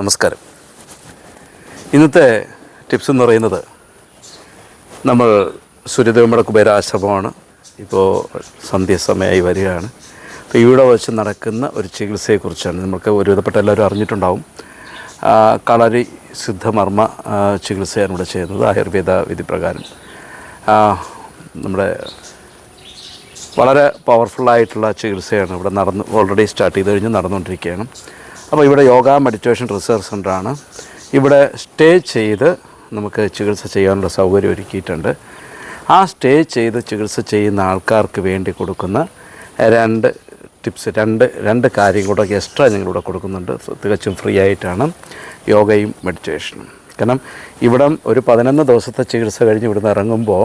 നമസ്കാരം. ഇന്നത്തെ ടിപ്സ് എന്ന് പറയുന്നത് നമ്മൾ സൂര്യദേവമ്മയുടെ കുബേരാശ്രമമാണ്. ഇപ്പോൾ സന്ധ്യസമയമായി വരികയാണ്. അപ്പോൾ ഇവിടെ വെച്ച് നടക്കുന്ന ഒരു ചികിത്സയെക്കുറിച്ചാണ്. നമുക്ക് ഒരുവിധപ്പെട്ട എല്ലാവരും അറിഞ്ഞിട്ടുണ്ടാവും. കളരി സിദ്ധമർമ്മ ചികിത്സയാണ് ഇവിടെ ചെയ്യുന്നത് ആയുർവേദ വിധി പ്രകാരം. നമ്മുടെ വളരെ പവർഫുള്ളായിട്ടുള്ള ചികിത്സയാണ് ഇവിടെ നടന്ന് ഓൾറെഡി സ്റ്റാർട്ട് ചെയ്ത് കഴിഞ്ഞ് നടന്നുകൊണ്ടിരിക്കുകയാണ്. അപ്പോൾ ഇവിടെ യോഗ മെഡിറ്റേഷൻ റിസർച്ച് സെന്ററാണ്. ഇവിടെ സ്റ്റേ ചെയ്ത് നമുക്ക് ചികിത്സ ചെയ്യാനുള്ള സൗകര്യം ഒരുക്കിയിട്ടുണ്ട്. ആ സ്റ്റേ ചെയ്ത് ചികിത്സ ചെയ്യുന്ന ആൾക്കാർക്ക് വേണ്ടി കൊടുക്കുന്ന രണ്ട് ടിപ്സ് രണ്ട് രണ്ട് കാര്യം കൂടെ എക്സ്ട്രാ ഞങ്ങളിവിടെ കൊടുക്കുന്നുണ്ട്. തികച്ചും ഫ്രീ ആയിട്ടാണ് യോഗയും മെഡിറ്റേഷനും. കാരണം ഇവിടം ഒരു പതിനൊന്ന് ദിവസത്തെ ചികിത്സ കഴിഞ്ഞ് ഇവിടുന്ന് ഇറങ്ങുമ്പോൾ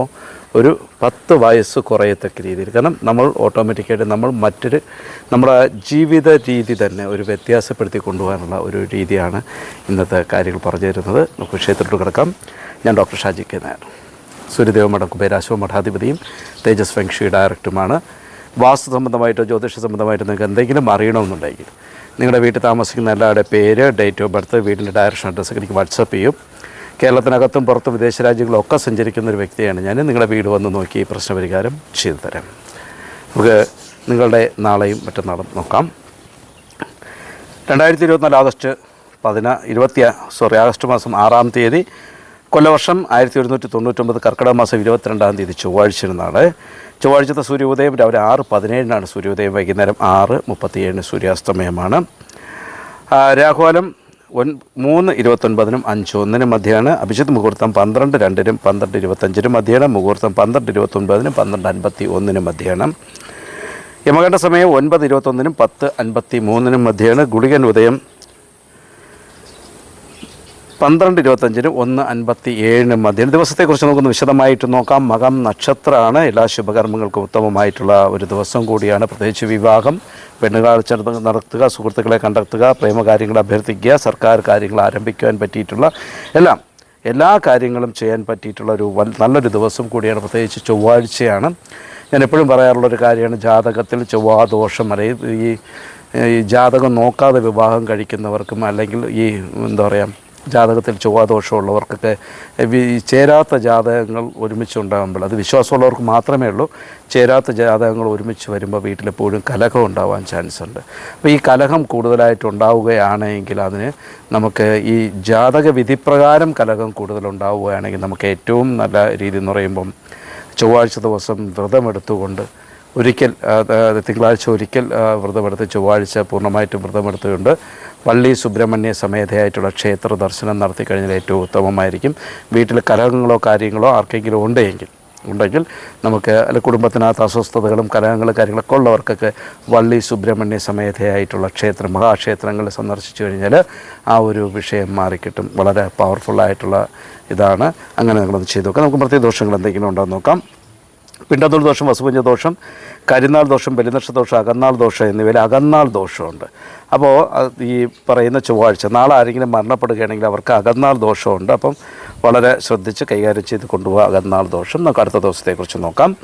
ഒരു പത്ത് വയസ്സ് കുറയത്തക്ക രീതിയിൽ. കാരണം നമ്മൾ ഓട്ടോമാറ്റിക്കായിട്ട് നമ്മൾ മറ്റൊരു നമ്മുടെ ജീവിത രീതി തന്നെ ഒരു വ്യത്യാസപ്പെടുത്തി കൊണ്ടുപോകാനുള്ള ഒരു രീതിയാണ് ഇന്നത്തെ കാര്യങ്ങൾ പറഞ്ഞു തരുന്നത്. നമുക്ക് വിഷയത്തിലോട്ട് കിടക്കാം. ഞാൻ ഡോക്ടർ ഷാജി കെ നായർ. സൂര്യദേവ മഠം കുബേരാശോ മഠാധിപതിയും തേജസ് വെങ്ഷി ഡയറക്ടറുമാണ്. വാസ്തു സംബന്ധമായിട്ടോ ജ്യോതിഷ സംബന്ധമായിട്ടോ നിങ്ങൾക്ക് എന്തെങ്കിലും അറിയണമെന്നുണ്ടെങ്കിൽ നിങ്ങളുടെ വീട്ടിൽ താമസിക്കുന്ന എല്ലാവരുടെ പേര് ഡേറ്റ് ഓഫ് ബർത്ത് വീടിന്റെ ഡയറക്ഷൻ അഡ്രസ്സൊക്കെ എനിക്ക് വാട്സപ്പ് ചെയ്യും. കേരളത്തിനകത്തും പുറത്തും വിദേശ രാജ്യങ്ങളൊക്കെ സഞ്ചരിക്കുന്ന ഒരു വ്യക്തിയാണ് ഞാൻ. നിങ്ങളുടെ വീട് വന്ന് നോക്കി ഈ പ്രശ്നപരിഹാരം ചെയ്തു തരാം. നമുക്ക് നിങ്ങളുടെ നാളെയും മറ്റന്നാളും നോക്കാം. രണ്ടായിരത്തി ഇരുപത്തിനാല് ആഗസ്റ്റ് പതിനാ ഇരുപത്തി സോറി ആഗസ്റ്റ് മാസം ആറാം തീയതി കൊല്ലവർഷം ആയിരത്തി ഒരുന്നൂറ്റി തൊണ്ണൂറ്റൊമ്പത് കർക്കിടക മാസം ഇരുപത്തിരണ്ടാം തീയതി ചൊവ്വാഴ്ച നാളെ. ചൊവ്വാഴ്ചത്തെ സൂര്യോദയം രാവിലെ ആറ് പതിനേഴിനാണ് സൂര്യോദയം. വൈകുന്നേരം ആറ് മുപ്പത്തിയേഴിന് സൂര്യാസ്തമയമാണ്. ആ, രാഹുകാലം ഒൻ മൂന്ന് ഇരുപത്തൊൻപതിനും അഞ്ച് ഒന്നിനും മധ്യയാണ് അഭിജിത്ത് മുഹൂർത്തം പന്ത്രണ്ട് രണ്ടിനും പന്ത്രണ്ട് ഇരുപത്തഞ്ചിനും മധ്യയാണ് മുഹൂർത്തം പന്ത്രണ്ട് ഇരുപത്തൊൻപതിനും പന്ത്രണ്ട് അൻപത്തി ഒന്നിനും മധ്യയാണ് യമകണ്ഠ സമയം ഒൻപത് ഇരുപത്തൊന്നിനും പത്ത് അൻപത്തി മൂന്നിനും മധ്യയാണ് ഗുളികൻ ഉദയം പന്ത്രണ്ട് ഇരുപത്തഞ്ചിനും ഒന്ന് അൻപത്തി ഏഴിനും മധ്യം ദിവസത്തെക്കുറിച്ച് നമുക്കൊന്ന് വിശദമായിട്ട് നോക്കാം. മകം നക്ഷത്രമാണ്. എല്ലാ ശുഭകർമ്മങ്ങൾക്കും ഉത്തമമായിട്ടുള്ള ഒരു ദിവസം കൂടിയാണ്. പ്രത്യേകിച്ച് വിവാഹം പെണ്ണുകാഴ്ച നടത്തുക സുഹൃത്തുക്കളെ കണ്ടെത്തുക പ്രേമകാര്യങ്ങൾ അഭ്യർത്ഥിക്കുക സർക്കാർ കാര്യങ്ങൾ ആരംഭിക്കുവാൻ പറ്റിയിട്ടുള്ള എല്ലാം എല്ലാ കാര്യങ്ങളും ചെയ്യാൻ പറ്റിയിട്ടുള്ള ഒരു നല്ലൊരു ദിവസം കൂടിയാണ്. പ്രത്യേകിച്ച് ചൊവ്വാഴ്ചയാണ്. ഞാൻ എപ്പോഴും പറയാറുള്ളൊരു കാര്യമാണ് ജാതകത്തിൽ ചൊവ്വാദോഷം അല്ലെങ്കിൽ ഈ ഈ ജാതകം നോക്കാതെ വിവാഹം കഴിക്കുന്നവർക്കും അല്ലെങ്കിൽ ഈ എന്താ പറയുക ജാതകത്തിൽ ചൊവ്വാദോഷമുള്ളവർക്കൊക്കെ ചേരാത്ത ജാതകങ്ങൾ ഒരുമിച്ച് ഒരുമിച്ചുണ്ടാകുമ്പോൾ അത് വിശ്വാസമുള്ളവർക്ക് മാത്രമേ ഉള്ളൂ. ചേരാത്ത ജാതകങ്ങൾ ഒരുമിച്ച് വരുമ്പോൾ വീട്ടിലെപ്പോഴും കലഹം ഉണ്ടാവാൻ ചാൻസ് ഉണ്ട്. അപ്പോൾ ഈ കലഹം കൂടുതലായിട്ട് ഉണ്ടാവുകയാണെങ്കിൽ അതിന് നമുക്ക് ഈ ജാതക വിധിപ്രകാരം കലഹം കൂടുതലുണ്ടാവുകയാണെങ്കിൽ നമുക്ക് ഏറ്റവും നല്ല രീതി എന്ന് പറയുമ്പം ചൊവ്വാഴ്ച ദിവസം വ്രതമെടുത്തുകൊണ്ട് ഒരിക്കൽ തിങ്കളാഴ്ച ഒരിക്കൽ വ്രതമെടുത്ത് ചൊവ്വാഴ്ച പൂർണമായിട്ടും വ്രതമെടുത്തുകൊണ്ട് പള്ളി സുബ്രഹ്മണ്യ സമേതയായിട്ടുള്ള ക്ഷേത്ര ദർശനം നടത്തി കഴിഞ്ഞാൽ ഏറ്റവും ഉത്തമമായിരിക്കും. വീട്ടിൽ കലഹങ്ങളോ കാര്യങ്ങളോ ആർക്കെങ്കിലും ഉണ്ടെങ്കിൽ ഉണ്ടെങ്കിൽ നമുക്ക് അല്ല കുടുംബത്തിനകത്ത് അസ്വസ്ഥതകളും കലഹങ്ങളും കാര്യങ്ങളൊക്കെ ഉള്ളവർക്കൊക്കെ വള്ളി സുബ്രഹ്മണ്യ സമേതയായിട്ടുള്ള ക്ഷേത്രം മഹാക്ഷേത്രങ്ങൾ സന്ദർശിച്ചു കഴിഞ്ഞാൽ ആ ഒരു വിഷയം മാറിക്കിട്ടും. വളരെ പവർഫുള്ളായിട്ടുള്ള ഇതാണ്. അങ്ങനെ നിങ്ങളത് ചെയ്ത് നോക്കാം. നമുക്ക് പ്രത്യേക ദോഷങ്ങൾ എന്തെങ്കിലും ഉണ്ടോ നോക്കാം. പിണ്ടത്തൂർ ദോഷം വസുപഞ്ച ദോഷം കരിനാൾ ദോഷം ബലിനക്ഷ ദോഷം അകന്നാൾ ദോഷം എന്നിവയിൽ അകന്നാൾ ദോഷമുണ്ട്. അപ്പോൾ ഈ പറയുന്ന ചൊവ്വാഴ്ച നാളെ ആരെങ്കിലും മരണപ്പെടുകയാണെങ്കിൽ അവർക്ക് അകന്നാൾ ദോഷമുണ്ട്. അപ്പം വളരെ ശ്രദ്ധിച്ച് കൈകാര്യം ചെയ്ത് കൊണ്ടുപോകുക അകന്നാൾ ദോഷം. നമുക്ക് അടുത്ത ദിവസത്തെക്കുറിച്ച് നോക്കാം.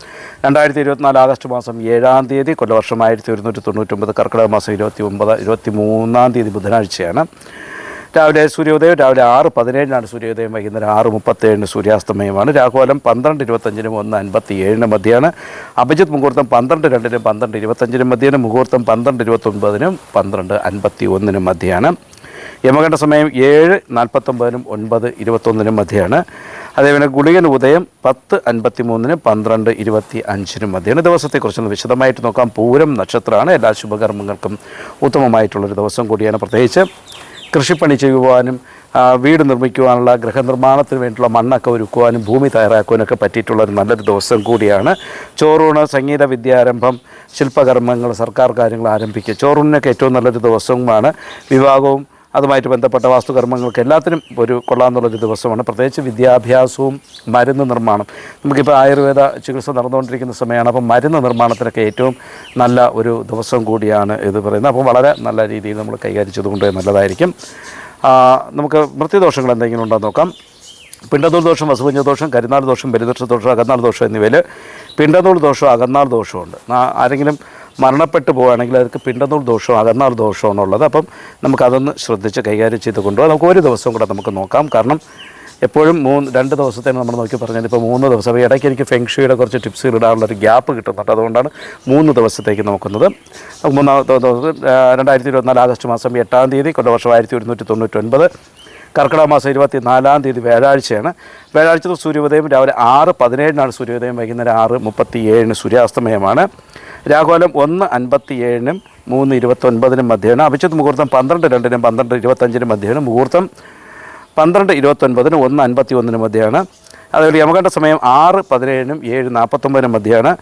രണ്ടായിരത്തി ഇരുപത്തിനാല് ആഗസ്റ്റ് മാസം ഏഴാം തീയതി കൊല്ലവർഷം ആയിരത്തി ഒരുന്നൂറ്റി തൊണ്ണൂറ്റൊമ്പത് കർക്കിടക മാസം ഇരുപത്തി ഒമ്പത് ഇരുപത്തി മൂന്നാം തീയതി ബുധനാഴ്ചയാണ്. രാവിലെ സൂര്യോദയം രാവിലെ ആറ് പതിനേഴിനാണ് സൂര്യോദയം വൈകുന്നേരം ആറ് മുപ്പത്തേഴിന് സൂര്യാസ്തമയമാണ്. രാഹുലം പന്ത്രണ്ട് ഇരുപത്തഞ്ചിനും ഒന്ന് അൻപത്തി ഏഴിന് മധ്യയാണ് അഭിജിത്ത് മുഹൂർത്തം പന്ത്രണ്ട് രണ്ടിനും പന്ത്രണ്ട് ഇരുപത്തഞ്ചിനും മധ്യയാണ് മുഹൂർത്തം പന്ത്രണ്ട് ഇരുപത്തൊൻപതിനും പന്ത്രണ്ട് അൻപത്തി ഒന്നിനും മധ്യയാണ് യമകണ്ഠ സമയം ഏഴ് നാൽപ്പത്തൊമ്പതിനും ഒൻപത് ഇരുപത്തൊന്നിനും മധ്യയാണ് അതേപോലെ ഗുളികൻ ഉദയം പത്ത് അൻപത്തി മൂന്നിനും പന്ത്രണ്ട് ഇരുപത്തി അഞ്ചിനും മധ്യയാണ് ദിവസത്തെക്കുറിച്ചൊന്ന് വിശദമായിട്ട് നോക്കാം. പൂരം നക്ഷത്രമാണ്. എല്ലാ ശുഭകർമ്മങ്ങൾക്കും ഉത്തമമായിട്ടുള്ളൊരു ദിവസം കൂടിയാണ്. പ്രത്യേകിച്ച് കൃഷിപ്പണി ചെയ്യുവാനും വീട് നിർമ്മിക്കുവാനുള്ള ഗൃഹനിർമ്മാണത്തിന് വേണ്ടിയുള്ള മണ്ണൊക്കെ ഒരുക്കുവാനും ഭൂമി തയ്യാറാക്കുവാനൊക്കെ പറ്റിയിട്ടുള്ള ഒരു നല്ലൊരു ദിവസം കൂടിയാണ്. ചോറൂണ് സംഗീത വിദ്യാരംഭം ശില്പകർമ്മങ്ങൾ സർക്കാർ കാര്യങ്ങൾ ആരംഭിക്കുക. ചോറൂണിനൊക്കെ ഏറ്റവും നല്ലൊരു ദിവസവുമാണ്. വിവാഹവും അതുമായിട്ട് ബന്ധപ്പെട്ട വാസ്തുകർമ്മങ്ങൾക്ക് എല്ലാത്തിനും ഒരു കൊള്ളാമെന്നുള്ളൊരു ദിവസമാണ്. പ്രത്യേകിച്ച് വിദ്യാഭ്യാസവും മരുന്ന് നിർമ്മാണം. നമുക്കിപ്പോൾ ആയുർവേദ ചികിത്സ നടന്നുകൊണ്ടിരിക്കുന്ന സമയമാണ്. അപ്പം മരുന്ന് നിർമ്മാണത്തിനൊക്കെ ഏറ്റവും നല്ല ഒരു ദിവസം കൂടിയാണ് ഇത് പറയുന്നത്. അപ്പോൾ വളരെ നല്ല രീതിയിൽ നമ്മൾ കൈകാര്യം ചെയ്തുകൊണ്ട് നല്ലതായിരിക്കും നമുക്ക് മൃത്യുദോഷങ്ങൾ എന്തെങ്കിലും ഉണ്ടോ നോക്കാം. പിണ്ടനൂൽ ദോഷം വസുപഞ്ച ദോഷം കരിനാൾ ദോഷം ബലിദോഷ ദോഷം അകന്നാൾ ദോഷം എന്നിവയിൽ പിണ്ടനൂൽ ദോഷം അകന്നാൾ ദോഷമുണ്ട് ആരെങ്കിലും മരണപ്പെട്ടു പോവുകയാണെങ്കിൽ അവർക്ക് പിണ്ടന്നൂർ ദോഷവും അകന്നാൾ ദോഷവും എന്നുള്ളത്. അപ്പം നമുക്കതൊന്ന് ശ്രദ്ധിച്ച് കൈകാര്യം ചെയ്ത് കൊണ്ടുപോകാം. നമുക്ക് ഒരു ദിവസം കൂടെ നമുക്ക് നോക്കാം. കാരണം എപ്പോഴും മൂന്ന് രണ്ട് ദിവസത്തേന് നമ്മൾ നോക്കി പറഞ്ഞാൽ ഇപ്പോൾ മൂന്ന് ദിവസം. അപ്പോൾ ഇടയ്ക്ക് എനിക്ക് ഫെങ്ഷുയുടെ കുറച്ച് ടിപ്സ് ഇടാനുള്ള ഒരു ഗ്യാപ്പ് കിട്ടുന്നുണ്ട്. അതുകൊണ്ടാണ് മൂന്ന് ദിവസത്തേക്ക് നോക്കുന്നത്. മൂന്നാമത്തെ ദിവസം രണ്ടായിരത്തി ഇരുപത്തിനാല് ആഗസ്റ്റ് മാസം എട്ടാം തീയതി കൊല്ലവർഷം ആയിരത്തി ഒരുന്നൂറ്റി തൊണ്ണൂറ്റൊൻപത് കർക്കിടക മാസം ഇരുപത്തി നാലാം തീയതി വ്യാഴാഴ്ചയാണ്. വ്യാഴാഴ്ച സൂര്യോദയം രാവിലെ ആറ് പതിനേഴിനാണ് സൂര്യോദയം വൈകുന്നേരം ആറ് മുപ്പത്തി ഏഴിന് സൂര്യാസ്തമയമാണ്. രാഘോലം ഒന്ന് അൻപത്തി ഏഴിനും മൂന്ന് ഇരുപത്തൊൻപതിനും മധ്യമാണ് അഭിജിത്ത് മുഹൂർത്തം പന്ത്രണ്ട് രണ്ടിനും പന്ത്രണ്ട് ഇരുപത്തഞ്ചിനും മധ്യമാണ് മുഹൂർത്തം പന്ത്രണ്ട് ഇരുപത്തൊൻപതിന് ഒന്ന് അൻപത്തി ഒന്നിന് മധ്യമാണ് അതുപോലെ യമകണ്ഠ സമയം ആറ് പതിനേഴിനും ഏഴ് നാൽപ്പത്തൊമ്പതിനും മധ്യമാണ്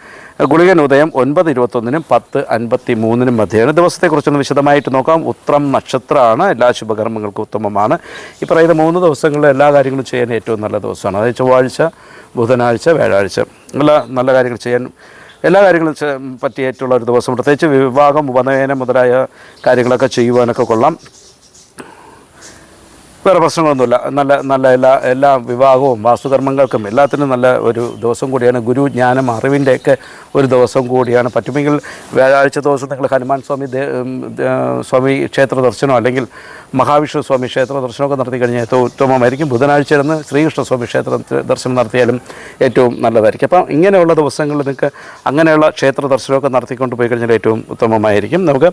ഗുളികൻ ഉദയം ഒൻപത് ഇരുപത്തൊന്നിനും പത്ത് അൻപത്തി മൂന്നിനും മധ്യമാണ് ദിവസത്തെക്കുറിച്ചൊന്ന് വിശദമായിട്ട് നോക്കാം. ഉത്രം നക്ഷത്രമാണ്. എല്ലാ ശുഭകർമ്മങ്ങൾക്കും ഉത്തമമാണ്. ഈ പറയുന്ന മൂന്ന് ദിവസങ്ങളിൽ എല്ലാ കാര്യങ്ങളും ചെയ്യാൻ ഏറ്റവും നല്ല ദിവസമാണ്. അതായത് ചൊവ്വാഴ്ച ബുധനാഴ്ച വ്യാഴാഴ്ച. നല്ല നല്ല കാര്യങ്ങൾ ചെയ്യാൻ എല്ലാ കാര്യങ്ങളും പറ്റിയായിട്ടുള്ള ഒരു ദിവസം. പ്രത്യേകിച്ച് വിവാഹം ഉപനയനം മുതലായ കാര്യങ്ങളൊക്കെ ചെയ്യുവാനൊക്കെ കൊള്ളാം. വേറെ പ്രശ്നങ്ങളൊന്നുമില്ല. നല്ല നല്ല എല്ലാ എല്ലാ വിവാഹവും വാസ്തുകർമ്മങ്ങൾക്കും എല്ലാത്തിനും നല്ല ഒരു ദിവസം കൂടിയാണ്. ഗുരു ജ്ഞാനം അറിവിന്റെയൊക്കെ ഒരു ദിവസം കൂടിയാണ്. പറ്റുമെങ്കിൽ വ്യാഴാഴ്ച ദിവസം നിങ്ങൾ ഹനുമാൻ സ്വാമി സ്വാമി ക്ഷേത്ര ദർശനം അല്ലെങ്കിൽ മഹാവിഷ്ണു സ്വാമി ക്ഷേത്ര ദർശനമൊക്കെ നടത്തി കഴിഞ്ഞാൽ ഏറ്റവും ഉത്തമമായിരിക്കും. ബുധനാഴ്ച ഇരുന്ന് ശ്രീകൃഷ്ണ സ്വാമി ക്ഷേത്ര ദർശനം നടത്തിയാലും ഏറ്റവും നല്ലതായിരിക്കും. അപ്പം ഇങ്ങനെയുള്ള ദിവസങ്ങളിൽ നിങ്ങൾക്ക് അങ്ങനെയുള്ള ക്ഷേത്ര ദർശനമൊക്കെ നടത്തിക്കൊണ്ട് പോയി കഴിഞ്ഞാൽ ഏറ്റവും ഉത്തമമായിരിക്കും. നമുക്ക്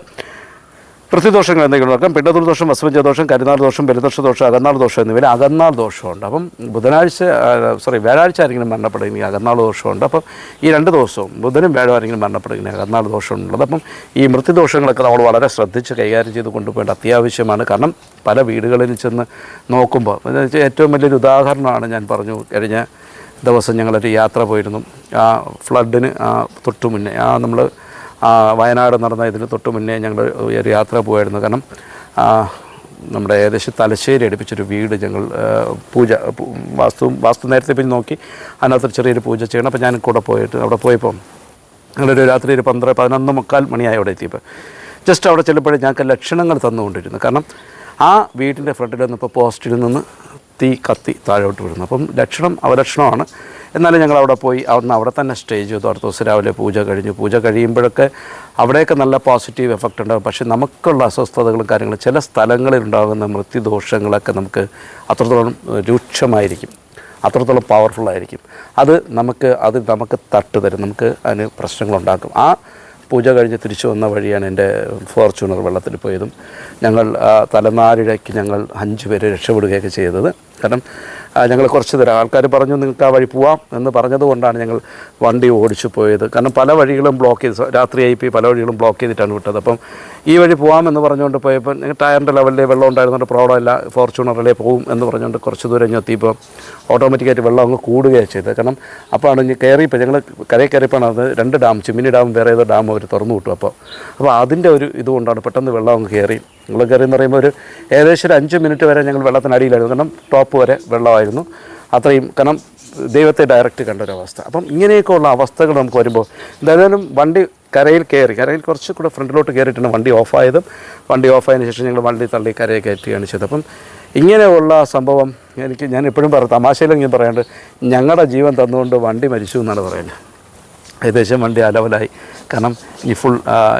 പ്രതിദോഷങ്ങൾ എന്തെങ്കിലും നോക്കാം പിണ്ടതുർ ദോഷം ദോഷം കരുനാൾ ദോഷം ബലിദോഷ ദോഷം അകന്നാൾ ദോഷം എന്നിവയിൽ അകന്നാൾ ദോഷമുണ്ട് അപ്പം ബുധനാഴ്ച സോറി വ്യാഴാഴ്ച ആരെങ്കിലും മരണപ്പെടുകയും അകന്നാൾ ദോഷമുണ്ട് അപ്പം ഈ രണ്ട് ദിവസവും ബുധനും വ്യാഴം ആരെങ്കിലും മരണപ്പെടുകയും അകന്നാൾ ദോഷമുള്ളത് അപ്പം ഈ മൃത്യുദോഷങ്ങളൊക്കെ നമ്മൾ വളരെ ശ്രദ്ധിച്ച് കൈകാര്യം ചെയ്ത് കൊണ്ടുപോകേണ്ട അത്യാവശ്യമാണ്. കാരണം പല വീടുകളിൽ ചെന്ന് നോക്കുമ്പോൾ ഏറ്റവും വലിയൊരു ഉദാഹരണമാണ് ഞാൻ പറഞ്ഞു കഴിഞ്ഞ ദിവസം ഞങ്ങളൊരു യാത്ര പോയിരുന്നു. ആ ഫ്ലഡിന് ആ തൊട്ടു മുന്നേ ആ നമ്മൾ വയനാട് നടന്ന ഇതിന് തൊട്ട് മുന്നേ ഞങ്ങൾ ഒരു യാത്ര പോയായിരുന്നു കാരണം നമ്മുടെ ഏകദേശം തലശ്ശേരി അടുപ്പിച്ചൊരു വീട് ഞങ്ങൾ പൂജ വാസ്തു വാസ്തു നേരത്തെ പിന്നെ നോക്കി അതിനകത്തൊരു ചെറിയൊരു പൂജ ചെയ്യണം. അപ്പോൾ ഞാൻ കൂടെ പോയിട്ട് അവിടെ പോയപ്പോൾ ഞങ്ങളൊരു രാത്രി ഒരു പന്ത്രണ്ട് പതിനൊന്ന് മുക്കാൽ മണിയായി അവിടെ എത്തിയപ്പോൾ ജസ്റ്റ് അവിടെ ചെല്ലുമ്പോഴേ ഞങ്ങൾക്ക് ലക്ഷണങ്ങൾ തന്നുകൊണ്ടിരുന്നു. കാരണം ആ വീട്ടിന്റെ ഫ്രണ്ടിൽ നിന്നപ്പോൾ പോസ്റ്റിൽ നിന്ന് തീ കത്തി താഴോട്ട് വരുന്നു അപ്പം ലക്ഷണം അവലക്ഷണമാണ്. എന്നാലും ഞങ്ങൾ അവിടെ പോയി അവിടുന്ന് അവിടെ തന്നെ സ്റ്റേ ചെയ്തു. അടുത്ത ദിവസം രാവിലെ പൂജ കഴിഞ്ഞു. പൂജ കഴിയുമ്പോഴൊക്കെ അവിടെയൊക്കെ നല്ല പോസിറ്റീവ് എഫക്റ്റ് ഉണ്ടാകും. പക്ഷേ നമുക്കുള്ള അസ്വസ്ഥതകളും കാര്യങ്ങളും ചില സ്ഥലങ്ങളിൽ ഉണ്ടാകുന്ന മൃത്യുദോഷങ്ങളൊക്കെ നമുക്ക് അത്രത്തോളം രൂക്ഷമായിരിക്കും. അത്രത്തോളം പവർഫുൾ ആയിരിക്കും. അത് നമുക്ക് അത് നമുക്ക് തട്ട് തരും. നമുക്ക് അതിന് പ്രശ്നങ്ങളുണ്ടാക്കും ആ പൂജ കഴിഞ്ഞ് തിരിച്ചു വന്ന വഴിയാണ് എന്റെ ഫോർച്യൂണർ വെള്ളത്തിൽ പോയതും. ഞങ്ങൾ തലനാരിഴയ്ക്ക് ഞങ്ങൾ അഞ്ച് പേര് രക്ഷപ്പെടുകയൊക്കെ ചെയ്തത്. കാരണം ഞങ്ങൾ കുറച്ച് തരാം. ആൾക്കാർ പറഞ്ഞു നിങ്ങൾക്ക് ആ വഴി പോവാം എന്ന് പറഞ്ഞതുകൊണ്ടാണ് ഞങ്ങൾ വണ്ടി ഓടിച്ചു പോയത്. കാരണം പല വഴികളും ബ്ലോക്ക് ചെയ്ത് രാത്രിയായി പോയി പല വഴികളും ബ്ലോക്ക് ചെയ്തിട്ടാണ് വിട്ടത്. അപ്പം ഈ വഴി പോവാമെന്ന് പറഞ്ഞുകൊണ്ട് പോയപ്പോൾ ഞങ്ങൾ ടയറിന്റെ ലെവലിൽ വെള്ളം ഉണ്ടായിരുന്നുകൊണ്ട് പ്രോബ്ലം ഇല്ല ഫോർച്യൂണറിലേ പോവും എന്ന് പറഞ്ഞുകൊണ്ട് കുറച്ച് ദൂരം ഞാൻ എത്തിയപ്പോൾ ഓട്ടോമാറ്റിക്കായിട്ട് വെള്ളം അങ്ങ് കൂടുകയാണ് ചെയ്തത് കാരണം അപ്പോൾ ആണ് ഇനി കയറിയപ്പോൾ ഞങ്ങൾ കരയിൽ കയറിയപ്പോഴാണ് അത് രണ്ട് ഡാം ചിമ്മിനി ഡാം വേറെ ഏതോ ഡാം അവർ തുറന്നു വിട്ടു അപ്പോൾ അപ്പോൾ അതിന്റെ ഒരു ഇതുകൊണ്ടാണ് പെട്ടെന്ന് വെള്ളം അങ്ങ് കയറി ഞങ്ങൾ കയറി എന്ന് പറയുമ്പോൾ ഒരു ഏകദേശം ഒരു അഞ്ച് മിനിറ്റ് വരെ ഞങ്ങൾ വെള്ളത്തിനടിയിലായിരുന്നു കാരണം ടോപ്പ് വരെ വെള്ളമായിരുന്നു. അത്രയും കാരണം ദൈവത്തെ ഡയറക്റ്റ് കണ്ട ഒരു അവസ്ഥ. അപ്പം ഇങ്ങനെയൊക്കെ ഉള്ള അവസ്ഥകൾ നമുക്ക് വരുമ്പോൾ എന്തായാലും വണ്ടി കരയിൽ കയറി കരയിൽ കുറച്ച് കൂടെ ഫ്രണ്ടിലോട്ട് കയറിയിട്ടാണ് വണ്ടി ഓഫായതും വണ്ടി ഓഫായതിനു ശേഷം ഞങ്ങൾ വണ്ടി തള്ളി കരയെ കയറ്റുകയാണ് ചെയ്തത്. അപ്പം ഇങ്ങനെയുള്ള സംഭവം എനിക്ക് ഞാൻ എപ്പോഴും പറയാം തമാശയിലെങ്കിലും പറയാണ്ട് ഞങ്ങളുടെ ജീവൻ തന്നുകൊണ്ട് വണ്ടി മരിച്ചു എന്നാണ് പറയുന്നത്. ഏകദേശം വണ്ടി അലവലായി കാരണം ഈ ഫുൾ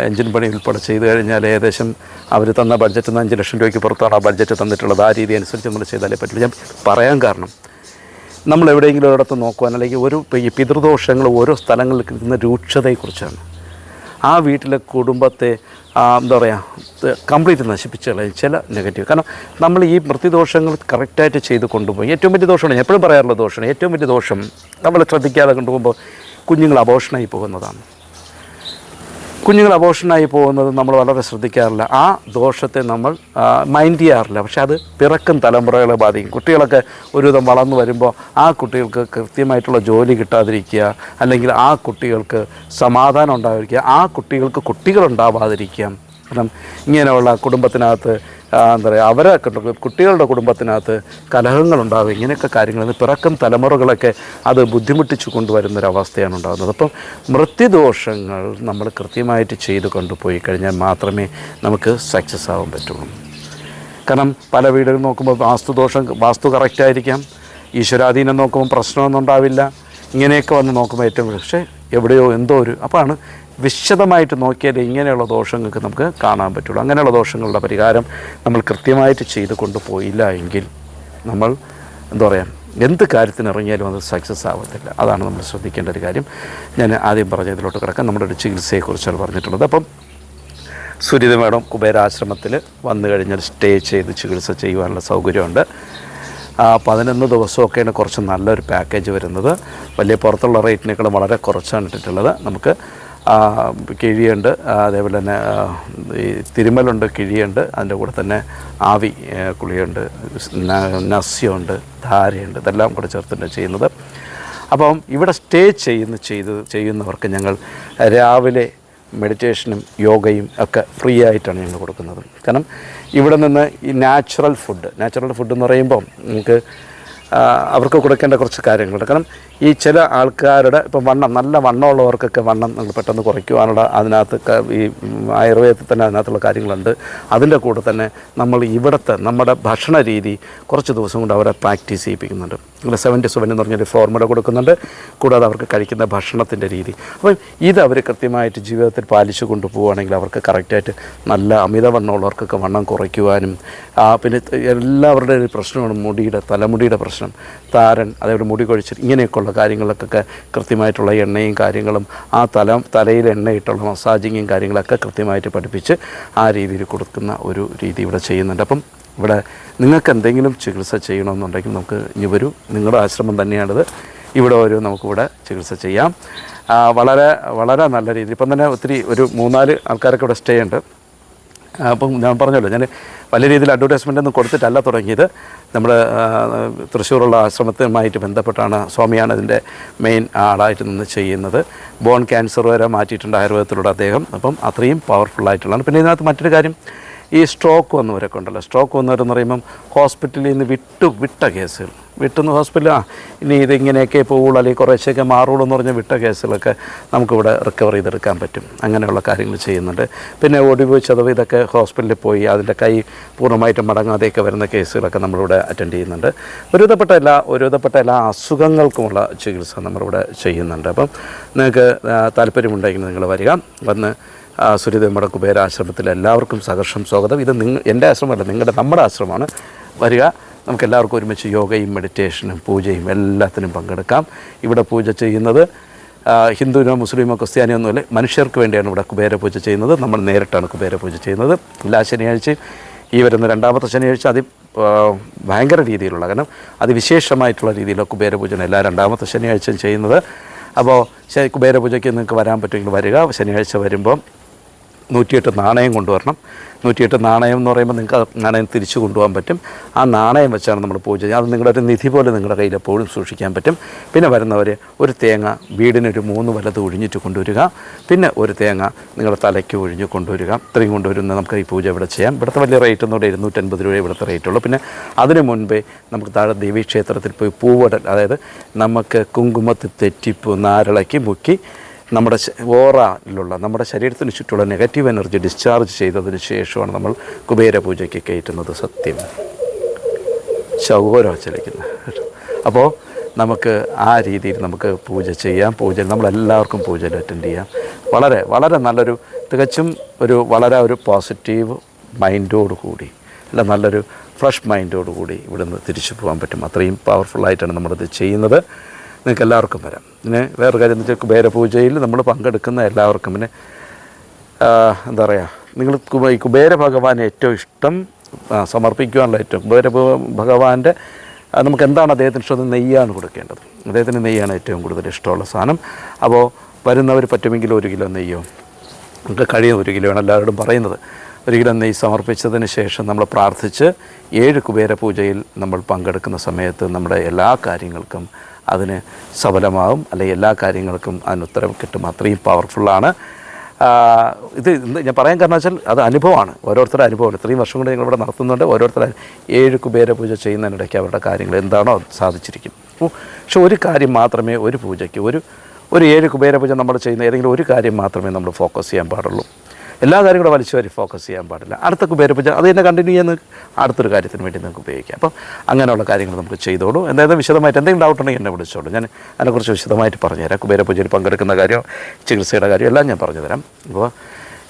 എൻജിൻ പണി ഉൾപ്പെടെ ചെയ്ത് കഴിഞ്ഞാൽ ഏകദേശം അവർ തന്ന ബഡ്ജറ്റ് നിന്ന് അഞ്ച് ലക്ഷം രൂപയ്ക്ക് പുറത്താണ് ആ ബഡ്ജറ്റ് തന്നിട്ടുള്ളത്. ആ രീതി അനുസരിച്ച് നമ്മൾ ചെയ്താലേ പറ്റില്ല ഞാൻ പറയാൻ കാരണം നമ്മൾ എവിടെയെങ്കിലും ഒരിടത്ത് നോക്കുവാൻ അല്ലെങ്കിൽ ഒരു പിതൃദോഷങ്ങൾ ഓരോ സ്ഥലങ്ങളിൽ കിട്ടുന്ന രൂക്ഷതയെക്കുറിച്ചാണ്. ആ വീട്ടിലെ കുടുംബത്തെ എന്താ പറയുക കംപ്ലീറ്റ് നശിപ്പിച്ച് കളയും ചില നെഗറ്റീവ് കാരണം നമ്മൾ ഈ മൃത്യുദോഷങ്ങൾ കറക്റ്റായിട്ട് ചെയ്ത് കൊണ്ടുപോയി. ഏറ്റവും വലിയ ദോഷമാണ് എപ്പോഴും പറയാറുള്ള ദോഷമാണ് ഏറ്റവും വലിയ ദോഷം നമ്മൾ ശ്രദ്ധിക്കാതെ കൊണ്ടുപോകുമ്പോൾ കുഞ്ഞുങ്ങൾ അബോഷനായി പോകുന്നതാണ്. കുഞ്ഞുങ്ങൾ അബോഷനായി പോകുന്നത് നമ്മൾ വളരെ ശ്രദ്ധിക്കാറില്ല. ആ ദോഷത്തെ നമ്മൾ മൈൻഡ് ചെയ്യാറില്ല. പക്ഷെ അത് പിറക്കും തലമുറകളെ ബാധിക്കും. കുട്ടികളൊക്കെ ഒരുവിധം വളർന്നു വരുമ്പോൾ ആ കുട്ടികൾക്ക് കൃത്യമായിട്ടുള്ള ജോലി കിട്ടാതിരിക്കുക അല്ലെങ്കിൽ ആ കുട്ടികൾക്ക് സമാധാനം ഉണ്ടാകാതിരിക്കുക ആ കുട്ടികൾക്ക് കുട്ടികളുണ്ടാവാതിരിക്കുക കാരണം ഇങ്ങനെയുള്ള കുടുംബത്തിനകത്ത് എന്താ പറയുക അവരെ കുട്ടികളുടെ കുടുംബത്തിനകത്ത് കലഹങ്ങളുണ്ടാവുക ഇങ്ങനെയൊക്കെ കാര്യങ്ങൾ പിറക്കം തലമുറകളൊക്കെ അത് ബുദ്ധിമുട്ടിച്ചു കൊണ്ടുവരുന്നൊരവസ്ഥയാണ് ഉണ്ടാകുന്നത്. അപ്പം മൃത്യുദോഷങ്ങൾ നമ്മൾ കൃത്യമായിട്ട് ചെയ്ത് കൊണ്ടുപോയി കഴിഞ്ഞാൽ മാത്രമേ നമുക്ക് സക്സസ് ആവാൻ പറ്റുള്ളൂ. കാരണം പല വീടുകൾ നോക്കുമ്പോൾ വാസ്തുദോഷം വാസ്തു കറക്റ്റായിരിക്കാം ഈശ്വരാധീനം നോക്കുമ്പോൾ പ്രശ്നമൊന്നും ഉണ്ടാവില്ല. ഇങ്ങനെയൊക്കെ വന്ന് നോക്കുമ്പോൾ ഏറ്റവും പക്ഷേ എവിടെയോ എന്തോ ഒരു അപ്പോഴാണ് വിശദമായിട്ട് നോക്കിയാൽ ഇങ്ങനെയുള്ള ദോഷങ്ങൾക്ക് നമുക്ക് കാണാൻ പറ്റുള്ളൂ. അങ്ങനെയുള്ള ദോഷങ്ങളുടെ പരിഹാരം നമ്മൾ കൃത്യമായിട്ട് ചെയ്ത് കൊണ്ടുപോയില്ല എങ്കിൽ നമ്മൾ എന്താ പറയുക എന്ത് കാര്യത്തിന് ഇറങ്ങിയാലും അത് സക്സസ് ആവത്തില്ല. അതാണ് നമ്മൾ ശ്രദ്ധിക്കേണ്ട ഒരു കാര്യം. ഞാൻ ആദ്യം പറഞ്ഞതിലോട്ട് കിടക്കാം. നമ്മുടെ ഒരു ചികിത്സയെക്കുറിച്ചാണ് പറഞ്ഞിട്ടുള്ളത്. അപ്പം സുരിത മേഡം കുബേരാശ്രമത്തിൽ വന്നു കഴിഞ്ഞാൽ സ്റ്റേ ചെയ്ത് ചികിത്സ ചെയ്യുവാനുള്ള സൗകര്യമുണ്ട്. ആ, പതിനൊന്ന് ദിവസമൊക്കെയാണ് കുറച്ച് നല്ലൊരു പാക്കേജ് വരുന്നത്. വലിയ പുറത്തുള്ള റേറ്റിനേക്കാളും വളരെ കുറച്ചാണ് ഇട്ടിട്ടുള്ളത്. നമുക്ക് കിഴിയുണ്ട്. അതേപോലെ തന്നെ ഈ തിരുമലുണ്ട് കിഴിയുണ്ട്. അതിന്റെ കൂടെ തന്നെ ആവി കുളിയുണ്ട് നസ്യമുണ്ട് ധാരയുണ്ട്. ഇതെല്ലാം കൂടെ ചേർത്തിട്ട് ചെയ്യുന്നത്. അപ്പം ഇവിടെ സ്റ്റേ ചെയ്യുന്ന ചെയ്ത് ചെയ്യുന്നവർക്ക് ഞങ്ങൾ രാവിലെ മെഡിറ്റേഷനും യോഗയും ഒക്കെ ഫ്രീ ആയിട്ടാണ് ഞങ്ങൾ കൊടുക്കുന്നത്. കാരണം ഇവിടെ നിന്ന് ഈ നാച്ചുറൽ ഫുഡ് നാച്ചുറൽ ഫുഡ് എന്ന് പറയുമ്പം നമുക്ക് അവർക്ക് കൊടുക്കേണ്ട കുറച്ച് കാര്യങ്ങളുണ്ട്. കാരണം ഈ ചില ആൾക്കാരുടെ ഇപ്പം വണ്ണം നല്ല വണ്ണമുള്ളവർക്കൊക്കെ വണ്ണം നിങ്ങൾ പെട്ടെന്ന് കുറയ്ക്കുവാനുള്ള അതിനകത്ത് ഈ ആയുർവേദത്തിൽ തന്നെ അതിനകത്തുള്ള കാര്യങ്ങളുണ്ട്. അതിന്റെ കൂടെ തന്നെ നമ്മൾ ഇവിടുത്തെ നമ്മുടെ ഭക്ഷണ രീതി കുറച്ച് ദിവസം കൊണ്ട് അവരെ പ്രാക്ടീസ് ചെയ്യിപ്പിക്കുന്നുണ്ട്. നിങ്ങൾ സെവന്റി സെവൻ എന്ന് പറഞ്ഞൊരു ഫോർമുല കൊടുക്കുന്നുണ്ട്. കൂടാതെ അവർക്ക് കഴിക്കുന്ന ഭക്ഷണത്തിന്റെ രീതി. അപ്പം ഇത് അവർ കൃത്യമായിട്ട് ജീവിതത്തിൽ പാലിച്ചു കൊണ്ടുപോവുകയാണെങ്കിൽ അവർക്ക് കറക്റ്റായിട്ട് നല്ല അമിതവണ്ണമുള്ളവർക്കൊക്കെ വണ്ണം കുറയ്ക്കുവാനും പിന്നെ എല്ലാവരുടെ ഒരു പ്രശ്നമാണ് മുടിയുടെ തലമുടിയുടെ പ്രശ്നം. താരൻ അതേപോലെ മുടി കൊഴിച്ചിൽ ഇങ്ങനെയൊക്കെയുള്ള കാര്യങ്ങൾക്കൊക്കെ കൃത്യമായിട്ടുള്ള എണ്ണയും കാര്യങ്ങളും ആ തല തലയിൽ എണ്ണയിട്ടുള്ള മസാജിങ്ങും കാര്യങ്ങളൊക്കെ കൃത്യമായിട്ട് പഠിപ്പിച്ച് ആ രീതിയിൽ കൊടുക്കുന്ന ഒരു രീതി ഇവിടെ ചെയ്യുന്നുണ്ട്. അപ്പം ഇവിടെ നിങ്ങൾക്ക് എന്തെങ്കിലും ചികിത്സ ചെയ്യണമെന്നുണ്ടെങ്കിൽ നമുക്ക് ഇനി വരൂ. നിങ്ങളുടെ ആശ്രമം തന്നെയാണിത്. ഇവിടെ ഒരു നമുക്കിവിടെ ചികിത്സ ചെയ്യാം. വളരെ വളരെ നല്ല രീതിയിൽ ഇപ്പം തന്നെ ഒത്തിരി ഒരു മൂന്നാൽ ആൾക്കാരൊക്കെ ഇവിടെ സ്റ്റേ ഉണ്ട്. അപ്പം ഞാൻ പറഞ്ഞല്ലോ ഞാൻ വലിയ രീതിയിൽ അഡ്വർടൈസ്മെന്റ് ഒന്നും കൊടുത്തിട്ടല്ല തുടങ്ങിയത്. നമ്മൾ തൃശ്ശൂരുള്ള ആശ്രമത്തുമായിട്ട് ബന്ധപ്പെട്ടാണ് സ്വാമിയാണ് ഇതിന്റെ മെയിൻ ആളായിട്ട് നിന്ന് ചെയ്യുന്നത്. ബോൺ ക്യാൻസർ വരെ മാറ്റിയിട്ടുണ്ട് ആയുർവേദത്തിലൂടെ അദ്ദേഹം. അപ്പം അത്രയും പവർഫുള്ളായിട്ടുള്ളതാണ് പിന്നെ ഇതിനകത്ത് മറ്റൊരു കാര്യം ഈ സ്ട്രോക്ക് വന്നവരൊക്കെ സ്ട്രോക്ക് വന്നവരെന്ന് പറയുമ്പം ഹോസ്പിറ്റലിൽ നിന്ന് വിട്ടു വിട്ട കേസുകൾ. വിട്ടുന്ന ഹോസ്പിറ്റലാ ഇനി ഇതിങ്ങനെയൊക്കെ പോവുള്ളൂ അല്ലെങ്കിൽ കുറേശ്ശെയൊക്കെ മാറുള്ളൂ എന്ന് പറഞ്ഞ വിട്ട കേസുകളൊക്കെ നമുക്കിവിടെ റിക്കവർ ചെയ്തെടുക്കാൻ പറ്റും. അങ്ങനെയുള്ള കാര്യങ്ങൾ ചെയ്യുന്നുണ്ട്. പിന്നെ ഒടിവ് ചതവ് ഇതൊക്കെ ഹോസ്പിറ്റലിൽ പോയി അതിന്റെ കൈ പൂർണമായിട്ടും മടങ്ങാതെയൊക്കെ വരുന്ന കേസുകളൊക്കെ നമ്മളിവിടെ അറ്റൻഡ് ചെയ്യുന്നുണ്ട്. ഒരുവിധപ്പെട്ട എല്ലാ ഒരുവിധപ്പെട്ട എല്ലാ അസുഖങ്ങൾക്കുമുള്ള ചികിത്സ നമ്മളിവിടെ ചെയ്യുന്നുണ്ട്. അപ്പം നിങ്ങൾക്ക് താല്പര്യമുണ്ടെങ്കിൽ നിങ്ങൾ വരിക. വന്ന് സുരിതമ്മയുടെ കുബേര ആശ്രമത്തിൽ എല്ലാവർക്കും സഹർഷം സ്വാഗതം. ഇത് നിങ്ങൾ എന്റെ ആശ്രമമല്ല നിങ്ങളുടെ നമ്മുടെ ആശ്രമമാണ്. വരിക നമുക്ക് എല്ലാവർക്കും ഒരുമിച്ച് യോഗയും മെഡിറ്റേഷനും പൂജയും എല്ലാത്തിനും പങ്കെടുക്കാം. ഇവിടെ പൂജ ചെയ്യുന്നത് ഹിന്ദുവിനോ മുസ്ലിമോ ക്രിസ്ത്യാനിയോ ഒന്നുമില്ല മനുഷ്യർക്ക് വേണ്ടിയാണ് ഇവിടെ കുബേര പൂജ ചെയ്യുന്നത്. നമ്മൾ നേരിട്ടാണ് കുബേര പൂജ ചെയ്യുന്നത്. എല്ലാ ശനിയാഴ്ചയും ഈ വരുന്ന രണ്ടാമത്തെ ശനിയാഴ്ച അതി ഭയങ്കര രീതിയിലുള്ള കാരണം അതിവിശേഷമായിട്ടുള്ള രീതിയിലുള്ള കുബേര പൂജയാണ് എല്ലാ രണ്ടാമത്തെ ശനിയാഴ്ചയും ചെയ്യുന്നത്. അപ്പോൾ കുബേര പൂജയ്ക്ക് നിങ്ങൾക്ക് വരാൻ പറ്റുമെങ്കിൽ വരിക. ശനിയാഴ്ച വരുമ്പം നൂറ്റിയെട്ട് നാണയം കൊണ്ടുവരണം. നൂറ്റിയെട്ട് നാണയം എന്ന് പറയുമ്പോൾ നിങ്ങൾക്ക് ആ നാണയം തിരിച്ചു കൊണ്ടുപോകാൻ പറ്റും. ആ നാണയം വെച്ചാണ് നമ്മൾ പൂജ അത് നിങ്ങളുടെ ഒരു നിധി പോലെ നിങ്ങളുടെ കയ്യിൽ എപ്പോഴും സൂക്ഷിക്കാൻ പറ്റും. പിന്നെ വരുന്നവർ ഒരു തേങ്ങ വീടിനൊരു മൂന്ന് വലത് ഒഴിഞ്ഞിട്ട് കൊണ്ടുവരിക. പിന്നെ ഒരു തേങ്ങ നിങ്ങളുടെ തലയ്ക്ക് ഒഴിഞ്ഞ് കൊണ്ടുവരിക. ഇത്രയും കൊണ്ടുവരുന്ന നമുക്ക് ഈ പൂജ ഇവിടെ ചെയ്യാം. ഇവിടുത്തെ വലിയ റേറ്റ് എന്നോട് ഇരുന്നൂറ്റൻപത് രൂപ ഇവിടുത്തെ റേറ്റ് ഉള്ളൂ. പിന്നെ അതിന് മുൻപേ നമുക്ക് താഴെ ദേവീക്ഷേത്രത്തിൽ പോയി പൂവടൽ അതായത് നമുക്ക് കുങ്കുമത്തിൽ തെറ്റിപ്പൂ നാരളയ്ക്ക് മുക്കി നമ്മുടെ ഓറയിലുള്ള നമ്മുടെ ശരീരത്തിന് ചുറ്റുമുള്ള നെഗറ്റീവ് എനർജി ഡിസ്ചാർജ് ചെയ്തതിന് ശേഷമാണ് നമ്മൾ കുബേര പൂജയ്ക്ക് കയറ്റുന്നത് സത്യം. ചൗകരം ചലിക്കുന്നത് അപ്പോൾ നമുക്ക് ആ രീതിയിൽ നമുക്ക് പൂജ ചെയ്യാം. പൂജ നമ്മളെല്ലാവർക്കും പൂജയിൽ അറ്റൻഡ് ചെയ്യാം. വളരെ വളരെ നല്ലൊരു തികച്ചും ഒരു വളരെ ഒരു പോസിറ്റീവ് മൈൻഡോട് കൂടി അല്ല നല്ലൊരു ഫ്രഷ് മൈൻഡോട് കൂടി ഇവിടുന്ന് തിരിച്ചു പോകാൻ പറ്റും. അത്രയും പവർഫുള്ളായിട്ടാണ് നമ്മളിത് ചെയ്യുന്നത്. നിങ്ങൾക്ക് എല്ലാവർക്കും വരാം. പിന്നെ വേറൊരു കാര്യം എന്ന് വെച്ചാൽ കുബേരപൂജയിൽ നമ്മൾ പങ്കെടുക്കുന്ന എല്ലാവർക്കും. പിന്നെ എന്താ പറയുക നിങ്ങൾ ഈ കുബേര ഭഗവാൻ ഏറ്റവും ഇഷ്ടം സമർപ്പിക്കുവാനുള്ള ഏറ്റവും കുബേര ഭഗവാന്റെ നമുക്ക് എന്താണ് അദ്ദേഹത്തിന് ഇഷ്ടം? നെയ്യാണ് കൊടുക്കേണ്ടത്. അദ്ദേഹത്തിന് നെയ്യാണ് ഏറ്റവും കൂടുതൽ ഇഷ്ടമുള്ള സാധനം. അപ്പോൾ വരുന്നവർ പറ്റുമെങ്കിൽ ഒരു കിലോ നെയ്യോ നമുക്ക് കഴിയും ഒരു കിലോ ആണ് എല്ലാവരോടും പറയുന്നത്. ഒരു കിലോ നെയ്യ് സമർപ്പിച്ചതിന് ശേഷം നമ്മൾ പ്രാർത്ഥിച്ച് ഏഴ് കുബേര പൂജയിൽ നമ്മൾ പങ്കെടുക്കുന്ന സമയത്ത് നമ്മുടെ എല്ലാ കാര്യങ്ങൾക്കും അതിന് സഫലമാകും അല്ലെങ്കിൽ എല്ലാ കാര്യങ്ങൾക്കും അതിന് ഉത്തരം കിട്ടും. അത്രയും പവർഫുള്ളാണ് ഇത് ഞാൻ പറയാൻ കാരണം വെച്ചാൽ അത് അനുഭവമാണ്. ഓരോരുത്തരുടെ അനുഭവമാണ്. ഇത്രയും വർഷം കൊണ്ട് ഞങ്ങളിവിടെ നടത്തുന്നുണ്ട്. ഓരോരുത്തർ ഏഴ് കുബേര പൂജ ചെയ്യുന്നതിനിടയ്ക്ക് അവരുടെ കാര്യങ്ങൾ എന്താണോ അത് സാധിച്ചിരിക്കും. പക്ഷെ ഒരു കാര്യം മാത്രമേ ഒരു പൂജയ്ക്ക് ഒരു ഒരു ഏഴ് കുബേര പൂജ നമ്മൾ ചെയ്യുന്ന ഏതെങ്കിലും ഒരു കാര്യം മാത്രമേ നമ്മൾ ഫോക്കസ് ചെയ്യാൻ പാടുള്ളൂ. എല്ലാ കാര്യങ്ങളും വലിച്ചു വരി ഫോക്കസ് ചെയ്യാൻ പാടില്ല. അടുത്ത കുബേരപൂജ അത് തന്നെ കണ്ടിന്യൂ ചെയ്യുന്ന അടുത്തൊരു കാര്യത്തിന് വേണ്ടി നമുക്ക് ഉപയോഗിക്കാം. അപ്പം അങ്ങനെയുള്ള കാര്യങ്ങൾ നമുക്ക് ചെയ്തോളൂ. എന്തായാലും വിശദമായിട്ട് എന്തെങ്കിലും ഡൗട്ട് ഉണ്ടെങ്കിൽ എന്നെ വിളിച്ചോളൂ. ഞാൻ അതിനെക്കുറിച്ച് വിശദമായിട്ട് പറഞ്ഞുതരാം. കുബേരപൂജയിൽ പങ്കെടുക്കുന്ന കാര്യം ചികിത്സയുടെ കാര്യം എല്ലാം ഞാൻ പറഞ്ഞുതരാം. അപ്പോൾ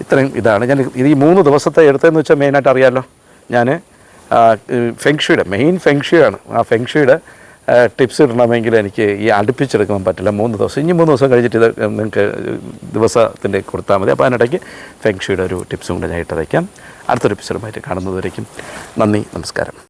ഇത്രയും ഇതാണ്. ഞാൻ ഈ മൂന്ന് ദിവസത്തെ എടുത്തതെന്ന് വെച്ചാൽ മെയിനായിട്ട് അറിയാമല്ലോ ഞാൻ ഫെങ്ഷുയുടെ മെയിൻ ഫെങ്ഷുയാണ് ആ ഫെങ്ഷുയുടെ ടിപ്സ് ഇടണമെങ്കിൽ എനിക്ക് ഈ അടുപ്പിച്ചെടുക്കാൻ പറ്റില്ല. മൂന്ന് ദിവസം. ഇനി മൂന്ന് ദിവസം കഴിഞ്ഞിട്ട് ഇത് നിങ്ങൾക്ക് ദിവസത്തിന്റെ കൊടുത്താൽ മതി. അപ്പോൾ അതിനിടയ്ക്ക് ഫെങ്ഷിയുടെ ഒരു ടിപ്സും കൂടെ ഞാൻ ഇട്ടതയ്ക്കാം അടുത്തൊരു എപ്പിസോഡുമായിട്ട് കാണുന്നതുവരേക്കും നന്ദി നമസ്കാരം.